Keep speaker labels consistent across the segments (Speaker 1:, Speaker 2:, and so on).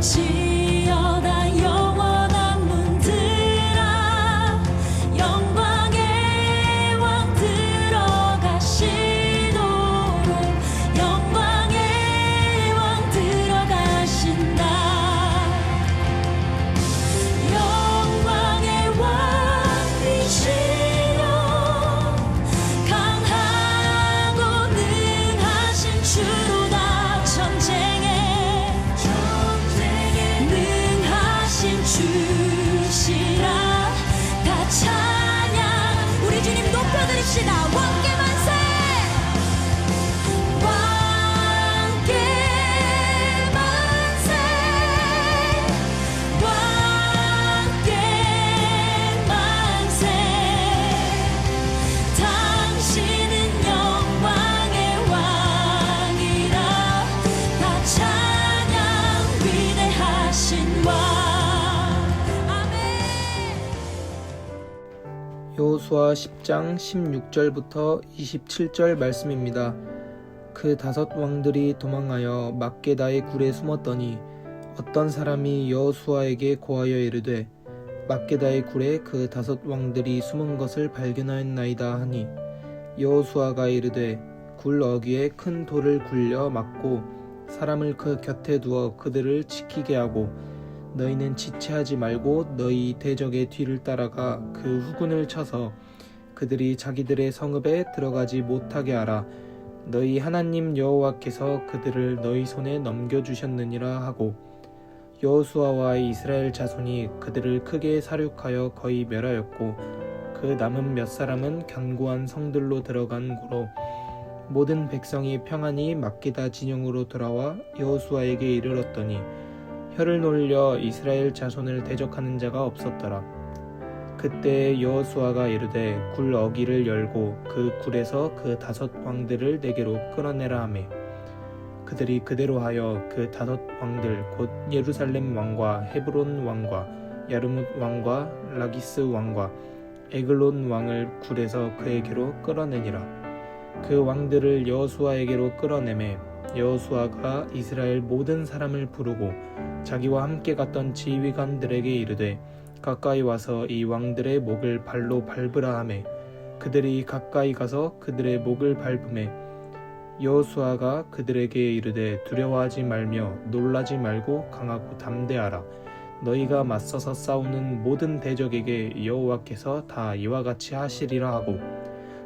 Speaker 1: 心。 여호수아 10장 16절부터 27절 말씀입니다. 그 다섯 왕들이 도망하여 막게다의 굴에 숨었더니 어떤 사람이 여호수아에게 고하여 이르되 막게다의 굴에 그 다섯 왕들이 숨은 것을 발견하였나이다 하니 여호수아가 이르되 굴 어귀에 큰 돌을 굴려 막고 사람을 그 곁에 두어 그들을 지키게 하고 너희는 지체하지 말고 너희 대적의 뒤를 따라가 그 후군을 쳐서 그들이 자기들의 성읍에 들어가지 못하게 하라. 너희 하나님 여호와께서 그들을 너희 손에 넘겨 주셨느니라 하고 여호수아와 이스라엘 자손이 그들을 크게 사륙하여 거의 멸하였고 그 남은 몇 사람은 견고한 성들로 들어간 고로 모든 백성이 평안히 막기다 진영으로 돌아와 여호수아에게 이르렀더니 혀를 놀려 이스라엘 자손을 대적하는 자가 없었더라. 그때 여호수아가 이르되 굴 어기를 열고 그 굴에서 그 다섯 왕들을 내게로 끌어내라 하매 그들이 그대로 하여 그 다섯 왕들 곧 예루살렘 왕과 헤브론 왕과 야르뭇 왕과 라기스 왕과 에글론 왕을 굴에서 그에게로 끌어내니라. 그 왕들을 여호수아에게로 끌어내매 여호수아가 이스라엘 모든 사람을 부르고 자기와 함께 갔던 지휘관들에게 이르되 가까이 와서 이 왕들의 목을 발로 밟으라 하매 그들이 가까이 가서 그들의 목을 밟음에 여호수아가 그들에게 이르되 두려워하지 말며 놀라지 말고 강하고 담대하라. 너희가 맞서서 싸우는 모든 대적에게 여호와께서 다 이와 같이 하시리라 하고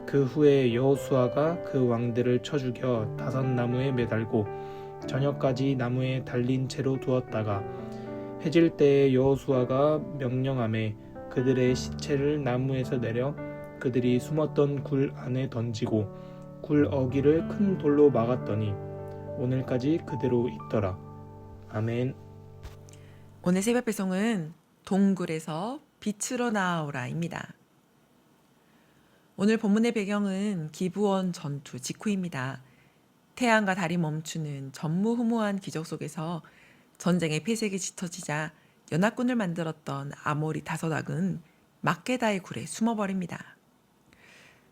Speaker 1: 그 후에 여호수아가 그 왕들을 쳐 죽여 다섯 나무에 매달고 저녁까지 나무에 달린 채로 두었다가 해질 때에 여호수아가 명령함에 그들의 시체를 나무에서 내려 그들이 숨었던 굴 안에 던지고 굴 어기를 큰 돌로 막았더니 오늘까지 그대로 있더라. 아멘.
Speaker 2: 오늘 새벽 배송은 동굴에서 빛으로 나오라입니다. 오늘 본문의 배경은 기부원 전투 직후입니다. 태양과 달이 멈추는 전무후무한 기적 속에서 전쟁의 폐색이 짙어지자 연합군을 만들었던 아모리 다섯 악은 막게다의 굴에 숨어버립니다.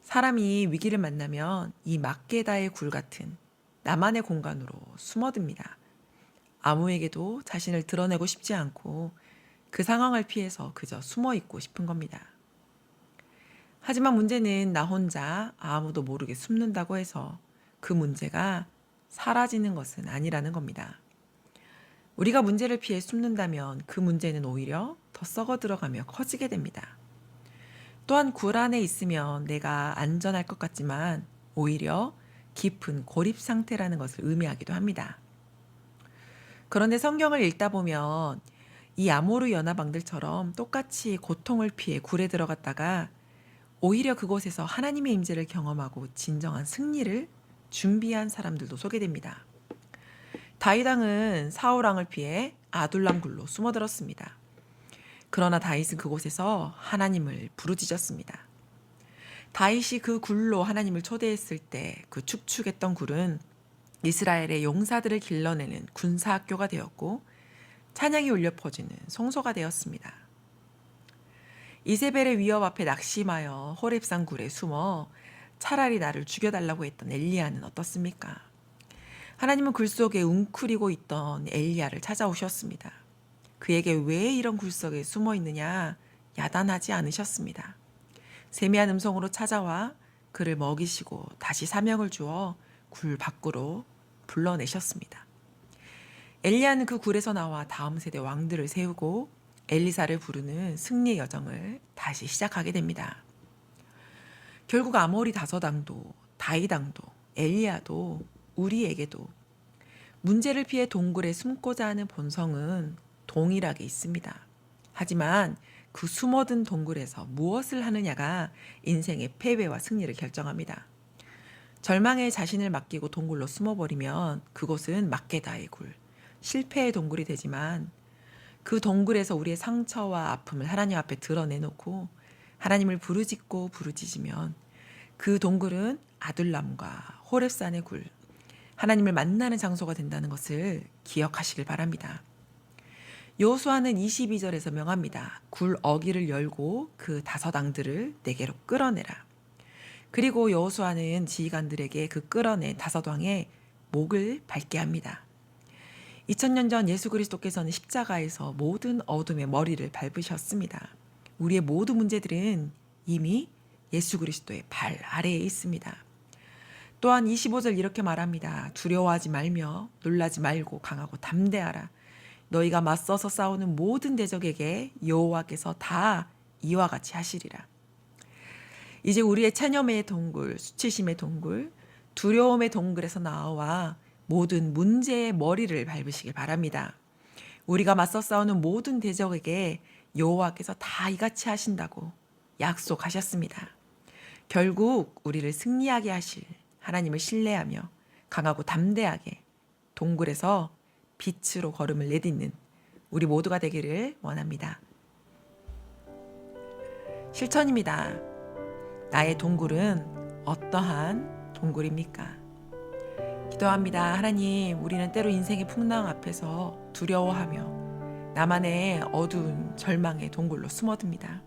Speaker 2: 사람이 위기를 만나면 이 막게다의 굴 같은 나만의 공간으로 숨어듭니다. 아무에게도 자신을 드러내고 싶지 않고 그 상황을 피해서 그저 숨어 있고 싶은 겁니다. 하지만 문제는 나 혼자 아무도 모르게 숨는다고 해서 그 문제가 사라지는 것은 아니라는 겁니다. 우리가 문제를 피해 숨는다면 그 문제는 오히려 더 썩어 들어가며 커지게 됩니다. 또한 굴 안에 있으면 내가 안전할 것 같지만 오히려 깊은 고립 상태라는 것을 의미하기도 합니다. 그런데 성경을 읽다 보면 이 아모르 연합왕들처럼 똑같이 고통을 피해 굴에 들어갔다가 오히려 그곳에서 하나님의 임재를 경험하고 진정한 승리를 준비한 사람들도 소개됩니다. 다윗왕은 사울왕을 피해 아둘람 굴로 숨어들었습니다. 그러나 다윗은 그곳에서 하나님을 부르짖었습니다. 다윗이 그 굴로 하나님을 초대했을 때 그 축축했던 굴은 이스라엘의 용사들을 길러내는 군사학교가 되었고 찬양이 울려 퍼지는 성소가 되었습니다. 이세벨의 위협 앞에 낙심하여 호렙산 굴에 숨어 차라리 나를 죽여달라고 했던 엘리야는 어떻습니까? 하나님은 굴 속에 웅크리고 있던 엘리야를 찾아오셨습니다. 그에게 왜 이런 굴 속에 숨어 있느냐 야단하지 않으셨습니다. 세미한 음성으로 찾아와 그를 먹이시고 다시 사명을 주어 굴 밖으로 불러내셨습니다. 엘리야는 그 굴에서 나와 다음 세대 왕들을 세우고 엘리사를 부르는 승리의 여정을 다시 시작하게 됩니다. 결국 아모리 다섯왕도 다이당도 엘리야도 우리에게도 문제를 피해 동굴에 숨고자 하는 본성은 동일하게 있습니다. 하지만 그 숨어든 동굴에서 무엇을 하느냐가 인생의 패배와 승리를 결정합니다. 절망에 자신을 맡기고 동굴로 숨어버리면 그곳은 막게다의 굴, 실패의 동굴이 되지만 그 동굴에서 우리의 상처와 아픔을 하나님 앞에 드러내놓고 하나님을 부르짖고 부르짖으면 그 동굴은 아둘람과 호렙산의 굴, 하나님을 만나는 장소가 된다는 것을 기억하시길 바랍니다. 여호수아는 22절에서 명합니다. 굴 어기를 열고 그 다섯 왕들을 내게로 끌어내라. 그리고 여호수아는 지휘관들에게 그 끌어낸 다섯 왕의 목을 밟게 합니다. 2000년 전 예수 그리스도께서는 십자가에서 모든 어둠의 머리를 밟으셨습니다. 우리의 모든 문제들은 이미 예수 그리스도의 발 아래에 있습니다. 또한 25절 이렇게 말합니다. 두려워하지 말며 놀라지 말고 강하고 담대하라. 너희가 맞서서 싸우는 모든 대적에게 여호와께서 다 이와 같이 하시리라. 이제 우리의 체념의 동굴, 수치심의 동굴, 두려움의 동굴에서 나와 모든 문제의 머리를 밟으시길 바랍니다. 우리가 맞서 싸우는 모든 대적에게 여호와께서 다 이같이 하신다고 약속하셨습니다. 결국 우리를 승리하게 하실 하나님을 신뢰하며 강하고 담대하게 동굴에서 빛으로 걸음을 내딛는 우리 모두가 되기를 원합니다. 실천입니다. 나의 동굴은 어떠한 동굴입니까? 기도합니다. 하나님, 우리는 때로 인생의 풍랑 앞에서 두려워하며 나만의 어두운 절망의 동굴로 숨어듭니다.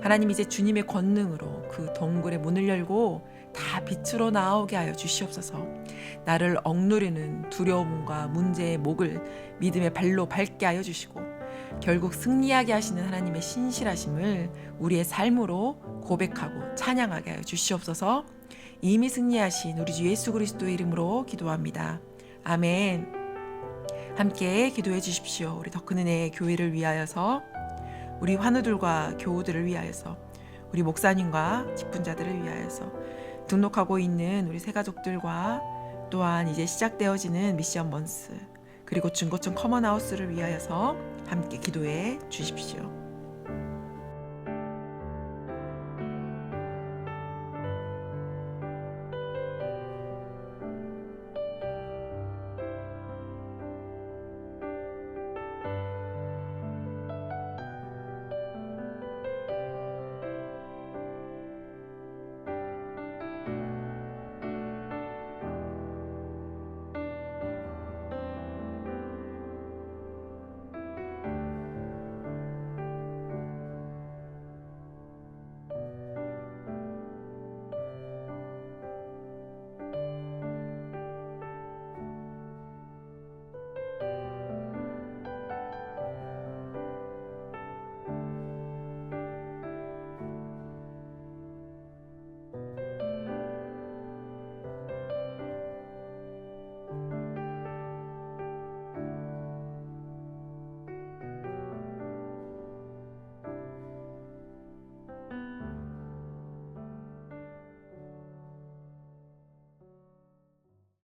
Speaker 2: 하나님 이제 주님의 권능으로 그 동굴의 문을 열고 다 빛으로 나오게 하여 주시옵소서. 나를 억누르는 두려움과 문제의 목을 믿음의 발로 밟게 하여 주시고 결국 승리하게 하시는 하나님의 신실하심을 우리의 삶으로 고백하고 찬양하게 하여 주시옵소서. 이미 승리하신 우리 주 예수 그리스도의 이름으로 기도합니다. 아멘. 함께 기도해 주십시오. 우리 더 큰 은혜의 교회를 위하여서 우리 환우들과 교우들을 위하여서 우리 목사님과 직분자들을 위하여서 등록하고 있는 우리 새가족들과 또한 이제 시작되어지는 미션 먼스 그리고 중고층 커먼하우스를 위하여서 함께 기도해 주십시오.